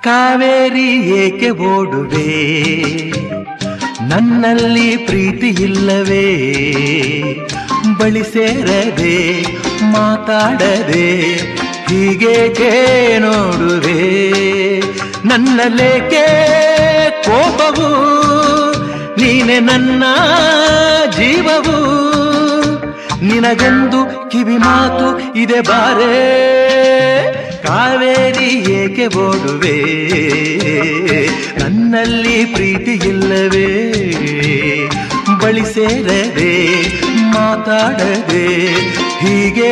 ಕಾವೇರಿ ಏಕೆ ಓಡುವೆ? ನನ್ನಲ್ಲಿ ಪ್ರೀತಿ ಇಲ್ಲವೇ? ಬಳಿ ಸೇರದೆ, ಮಾತಾಡದೆ ಹೀಗೇಕೆ ನೋಡುವೆ ನನ್ನಲ್ಲೇಕೆ ಕೋಪವು? ನೀನೆ ನನ್ನ ಜೀವವು? ನಿನಗೆಂದು ಕಿವಿ ಮಾತು ಇದೆ ಬಾರೇ? ಏಕೆ ಓಡುವೆ. ನನ್ನಲ್ಲಿ ಪ್ರೀತಿ ಇಲ್ಲವೇ? ಬಳಿ ಸೇರದೆ ಮಾತಾಡದೆ ಹೀಗೆ